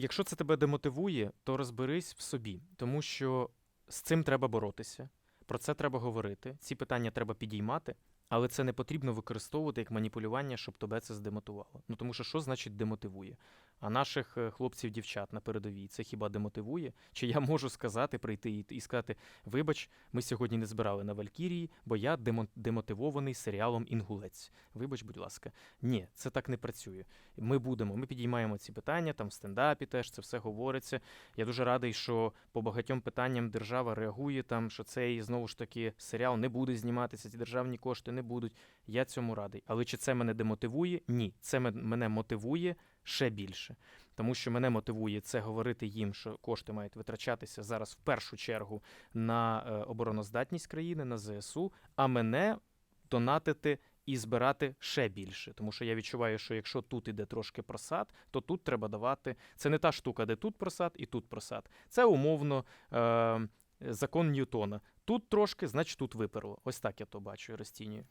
Якщо це тебе демотивує, то розберись в собі, тому що з цим треба боротися. Про це треба говорити. Ці питання треба підіймати, але це не потрібно використовувати як маніпулювання, щоб тебе це здемотувало. Ну тому що що значить демотивує? А наших е, хлопців, дівчат на передовій це хіба демотивує? Чи я можу сказати, прийти і, сказати: вибач, ми сьогодні не збирали на Валькірії, бо я демо- демотивований серіалом Інгулець. Вибач, будь ласка. Ні, це так не працює. Ми будемо, ми підіймаємо ці питання, там в стендапі теж це все говориться. Я дуже радий, що по багатьом питанням держава реагує там, що цей знову ж таки серіал не буде зніматися, ці державні кошти не будуть. Я цьому радий. Але чи це мене демотивує? Ні, це мене мотивує ще більше. Тому що мене мотивує це говорити їм, що кошти мають витрачатися зараз в першу чергу на е, обороноздатність країни, на ЗСУ, а мене донатити і збирати ще більше. Тому що я відчуваю, що якщо тут іде трошки просад, то тут треба давати. Це не та штука, де тут просад і тут просад. Це умовно е, закон Ньютона. Тут трошки, значить тут виперло. Ось так я то бачу і розцінюю.